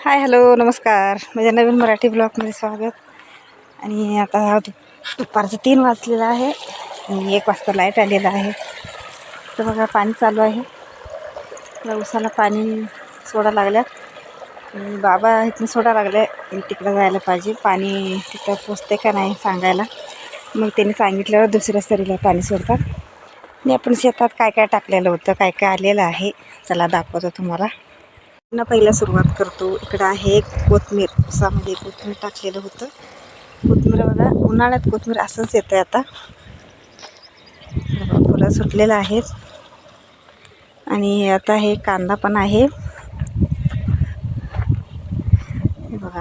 Hi hello नमस्कार. माझ्या नवीन मराठी ब्लॉगमध्ये स्वागत. आणि आता दुपारचं तीन वाजलेलं आहे आणि एक वाजता लाइट आलेलं आहे. तर बघा पाणी चालू आहे. उसाला पाणी सोडा लागल्यात. बाबा इथून सोडा लागले मी तिकडं जायला पाहिजे. पाणी तिथं पोचते का नाही सांगायला. मग त्यांनी सांगितल्यावर दुसऱ्या सरीला पाणी सोडतात. आणि आपण शेतात काय काय टाकलेलं होतं काय काय आलेलं आहे चला दाखवतो तुम्हाला. पुन्हा पहिला सुरुवात करतो. इकडं आहे कोथमीर. उसामध्ये कोथमीर टाकलेलं होतं. कोथमीर बघा उन्हाळ्यात कोथमीर असंच येतं आता. फुलं सुटलेलं आहेत. आणि आता हे कांदा पण आहे. बघा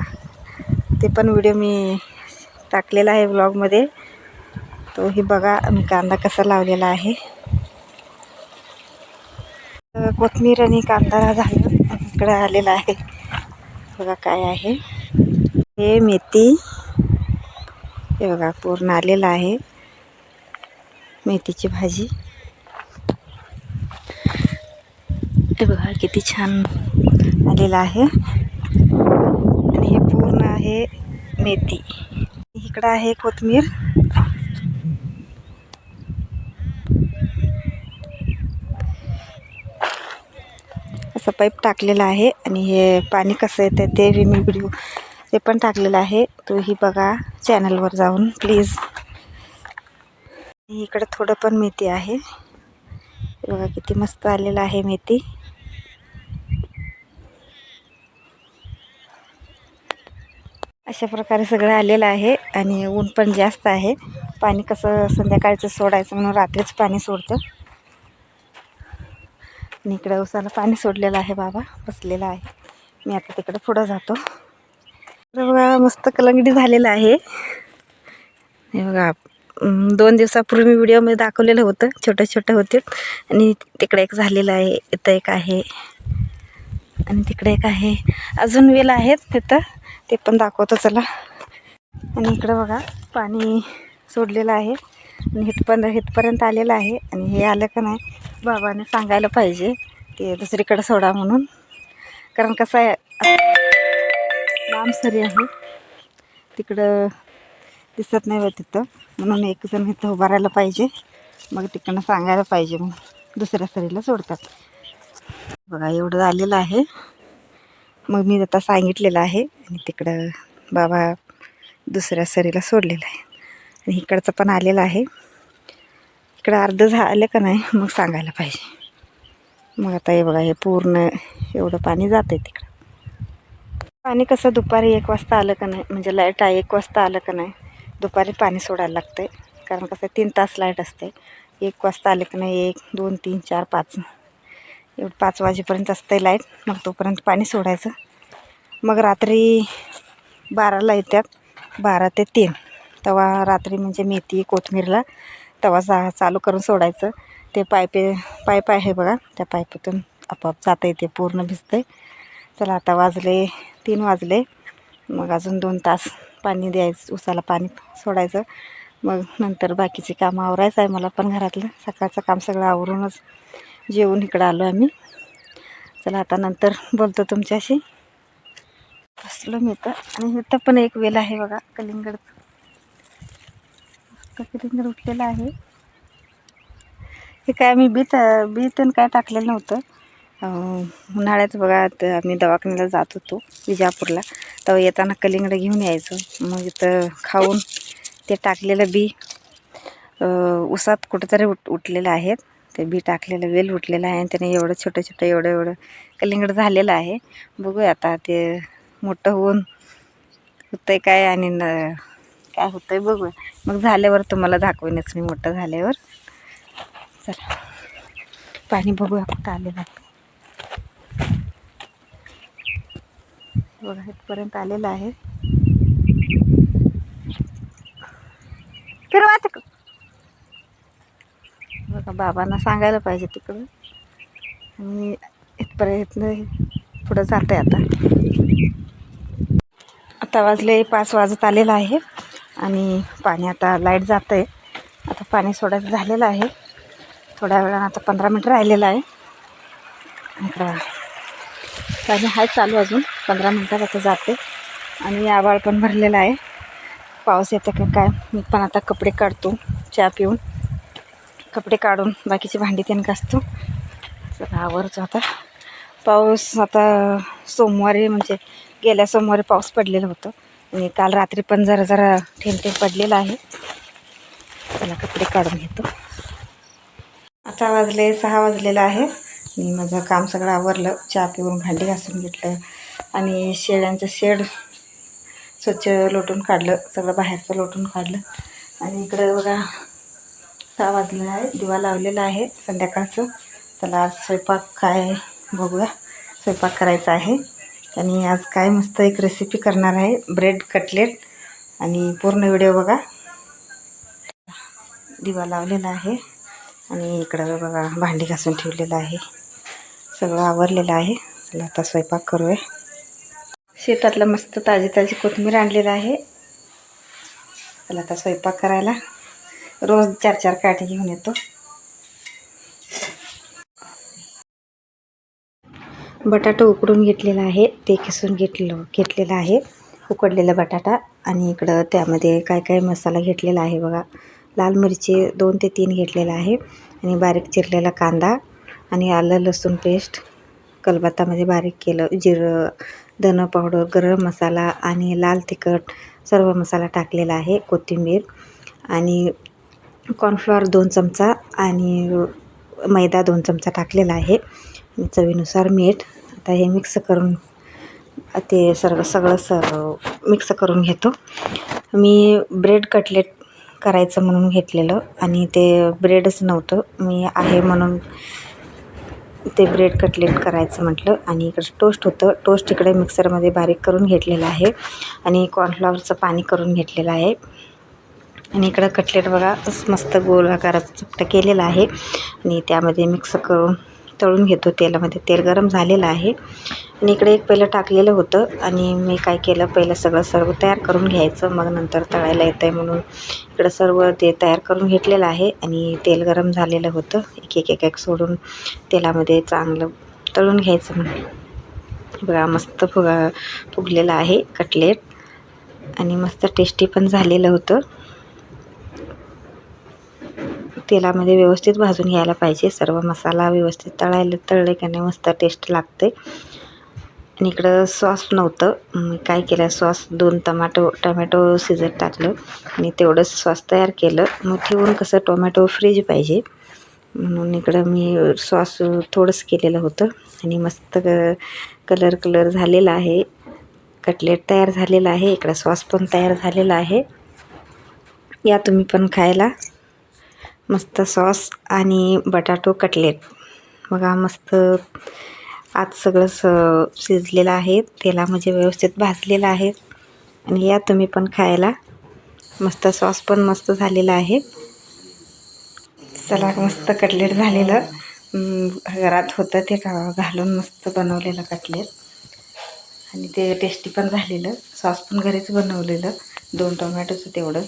ते पण व्हिडिओ मी टाकलेला आहे ब्लॉगमध्ये तोही बघा मी कांदा कसा लावलेला आहे. कोथमीर आणि कांदा झालं. इकडं आलेला आहे. बघा काय आहे. हे मेथी. हे बघा पूर्ण आलेलं आहे. मेथीची भाजी. हे बघा किती छान आलेलं आहे. आणि हे पूर्ण आहे मेथी. इकडं आहे कोथमीर. असं पाईप टाकलेला आहे आणि हे पाणी कसं येतं ते बी मी व्हिडिओ ते पण टाकलेलं आहे. तोही बघा चॅनलवर जाऊन प्लीज इकडं थोडं पण मेथी आहे. बघा किती मस्त आलेलं आहे मेथी. अशा प्रकारे सगळं आलेलं आहे आणि ऊन पण जास्त आहे. पाणी कसं संध्याकाळचं सोडायचं म्हणून रात्रीच पाणी सोडतं. आणि इकडं उसाला पाणी सोडलेलं आहे बाबा बसलेला आहे. मी आता तिकडं पुढं जातो. बघा मस्त कलंगडी झालेलं आहे. हे बघा दोन दिवसापूर्वी व्हिडिओमध्ये दाखवलेलं होतं छोटं छोटं होते. आणि तिकडे एक झालेलं आहे इथं एक आहे. आणि तिकडे एक आहे अजून वेल आहेत तिथं ते पण दाखवतो चला. आणि इकडं बघा पाणी सोडलेलं आहे. आणि हितपर्यंत हितपर्यंत आलेलं आहे. आणि हे आलं का नाही बाबाने सांगायला पाहिजे ते दुसरीकडे सोडा म्हणून. कारण कसं आहे लांब सरी आहे. तिकडं दिसत नाही व तिथं. म्हणून एक जण इथं उभारायला पाहिजे. मग तिकडनं सांगायला पाहिजे मग. दुसऱ्या सरीला सोडतात. बघा एवढं आलेलं आहे. मग मी आता सांगितलेलं आहे. आणि तिकडं बाबा दुसऱ्या सरीला सोडलेला आहे. आणि इकडचं पण आलेलं आहे. इकडं अर्ध झालं का नाही मग सांगायला पाहिजे. मग आता हे बघा हे पूर्ण एवढं पाणी जातं आहे तिकडं. पाणी कसं दुपारी एक वाजता आलं का नाही म्हणजे लाइट आहे एक वाजता आलं का नाही दुपारी पाणी सोडायला लागतं आहे कारण कसं तीन तास लाइट असते. एक वाजता आलं का नाही एक दोन तीन चार पाच. एवढं पाच वाजेपर्यंत असतं लाइट मग तोपर्यंत पाणी सोडायचं. मग रात्री बाराला येतात बारा ते तीन. तेव्हा रात्री म्हणजे मेथी कोथमीरला तवा जा चालू करून सोडायचं. ते पायपे पाईप आहे बघा त्या पाईपातून आपोआप जाता येते पूर्ण भिजते चला आता वाजले तीन वाजले. मग अजून दोन तास पाणी द्यायचं उसाला पाणी सोडायचं. मग नंतर बाकीचे कामं आवरायचं आहे मला पण घरातलं. सकाळचं काम सगळं आवरूनच जेवून इकडं आलो आम्ही. चला आता नंतर बोलतो तुमच्याशी. बसलो मी तर. आणि इथं पण एक वेल आहे बघा कलिंगडचं. कलिंगड कलिंगड उठलेलं आहे. हे काय आम्ही बीत बीत काय टाकलेलं नव्हतं. उन्हाळ्यात बघा त- आम्ही दवाखान्याला जात होतो विजापूरला. तेव्हा येताना कलिंगडं घेऊन यायचो. मग इथं खाऊन ते टाकलेलं बी उसात कुठंतरी उठ उठलेलं आहेत ते बी टाकलेलं वेल उठलेलं आहे. आणि त्याने एवढं छोटं छोटं एवढं एवढं कलिंगड झालेलं आहे. बघूया आता ते मोठं होऊन होतं काय आणि न काय होतंय बघूया मग झाल्यावर तुम्हाला दाखवेनच मी मोठं झाल्यावर. चला. पाणी बघूया कुठं आलेलं आहे. बघा इथपर्यंत आलेलं आहे. फिरवा तिकडं. बघा बाबांना सांगायला पाहिजे तिकडं. आणि इथपर्यंत पुढं जात आहे आता. आता वाजले पाच वाजत आलेलं आहे. आणि पाणी आता लाइट जातं आहे आता पाणी सोडायचं झालेलं आहे. थोड्या वेळानं आता पंधरा मिनटं राहिलेलं आहे. आता पाणी आहे चालू अजून. पंधरा मिनटात आता जाते आणि आवाळ पण भरलेला आहे. पाऊस येतं का काय? मी पण आता कपडे काढतो चहा पिऊन. कपडे काढून बाकीची भांडी त्यांनी घासतो. चला आवरतो आता. पाऊस आता सोमवारी म्हणजे गेल्या सोमवारी पाऊस पडलेला होतं. काल रात्री पण जरा जरा ठेमठेम पडलेलं पडलेला आहे. चला कपडे काढून घेतो. आता वाजले सहा वाजलेलं आहे. मी माझं काम सगळं आवरलं. चहा पिऊन भांडी घासून घेतलं आणि शेळ्यांचं शेड स्वच्छ लोटून काढलं. सगळं बाहेरचं लोटून काढलं. आणि इकडं बघा सहा वाजलेलं आहे. दिवा लावलेला आहे संध्याकाळचं. चला आज स्वयंपाक काय बघूया. स्वयंपाक करायचा आहे. आणि आज काय मस्त एक रेसिपी करणार आहे. ब्रेड कटलेट आणि पूर्ण व्हिडिओ बघा. दिवा लावलेला आहे. आणि इकडं बघा भांडी घासून ठेवलेलं आहे. सगळं आवरलेलं आहे. चला आता स्वयंपाक करूया. शेतातलं मस्त ताजी ताजी कोथिंबीर आणलेलं आहे. चला आता स्वयंपाक करायला. रोज चार चार काठी घेऊन येतो. बटाटा उकडून घेतलेला आहे. ते किसून घेतलं घेतलेलं आहे. उकडलेला बटाटा आणि इकडं त्यामध्ये काय काय मसाला घेतलेला आहे बघा. लाल मिरची दोन ते तीन घेतलेला आहे आणि बारीक चिरलेला कांदा आणि आलं लसूण पेस्ट. कलबत्तामध्ये बारीक केलं जिरं धनं पावडर गरम मसाला आणि लाल तिखट सर्व मसाला टाकलेला आहे कोथिंबीर आणि कॉर्नफ्लॉवर दोन चमचा आणि मैदा दोन चमचा टाकलेला आहे. चवीनुसार मीठ. आता हे मिक्स करून ते सर्व सगळं सर्व मिक्स करून घेतो. मी ब्रेड कटलेट करायचं म्हणून घेतलेलं आणि ते ब्रेडच नव्हतं. मी आहे म्हणून ते ब्रेड कटलेट करायचं म्हटलं आणि इकडं टोस्ट होतं. टोस्ट इकडे मिक्सरमध्ये बारीक करून घेतलेलं आहे आणि कॉर्नफ्लॉवरचं पाणी करून घेतलेलं आहे. आणि इकडं कटलेट बघा मस्त गोल आकाराचं चपटं केलेलं आहे. आणि त्यामध्ये मिक्स करून तळून घेतो तेलामध्ये. तेल गरम झालेलं आहे. आणि इकडे एक पहिलं टाकलेलं होतं आणि मी काय केलं पहिलं सगळं सर्व तयार करून घ्यायचं. मग नंतर तळायला येतं आहे म्हणून इकडं सर्व ते तयार करून घेतलेलं आहे आणि तेल गरम झालेलं होतं. एक एक एक एक सोडून तेलामध्ये चांगलं तळून घ्यायचं म्हणून. बघा मस्त फुगा फुगलेलं आहे कटलेट. आणि मस्त टेस्टी पण झालेलं होतं. तेलामध्ये व्यवस्थित भाजून घ्यायला पाहिजे. सर्व मसाला व्यवस्थित तळायला तळले का नाही मस्त टेस्ट लागते. आणि इकडं सॉस नव्हतं. मी काय केलं सॉस दोन टमाटो टमॅटो शिजत टाकलं. आणि तेवढंच सॉस तयार केलं. मग ठेवून कसं टोमॅटो फ्रीज पाहिजे. म्हणून इकडं मी सॉस थोडंच केलेलं होतं. आणि मस्त क कलर कलर झालेला आहे. कटलेट तयार झालेला आहे. इकडं सॉस पण तयार झालेला आहे. या तुम्ही पण खायला. मस्त सॉस आणि बटाटो कटलेट. बघा मस्त आज सगळं स शिजलेलं आहे. तेलामध्ये व्यवस्थित भाजलेलं आहे. आणि या तुम्ही पण खायला. मस्त सॉस पण मस्त झालेला आहे. चला मस्त कटलेट झालेलं. घरात होतं ते घालून मस्त बनवलेलं कटलेट. आणि ते टेस्टी पण झालेलं. सॉस पण घरीच बनवलेलं. दोन टोमॅटोचं तेवढं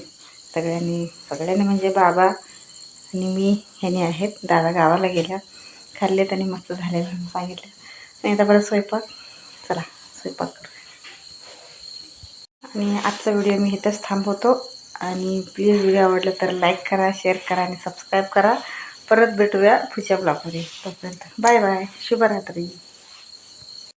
सगळ्यांनी सगळ्यांनी म्हणजे बाबा आणि मी ह्याने आहेत दादा गावाला गेल्या. खाल्ले त्यांनी मस्त झाले म्हणून सांगितलं आणि आता बरं स्वयंपाक. चला स्वयंपाक करू आणि आजचा व्हिडिओ मी इथंच थांबवतो. आणि प्लीज व्हिडिओ आवडला तर लाईक करा शेअर करा आणि सबस्क्राईब करा. परत भेटूया पुढच्या ब्लॉगमध्ये तोपर्यंत बाय बाय शुभरात्री.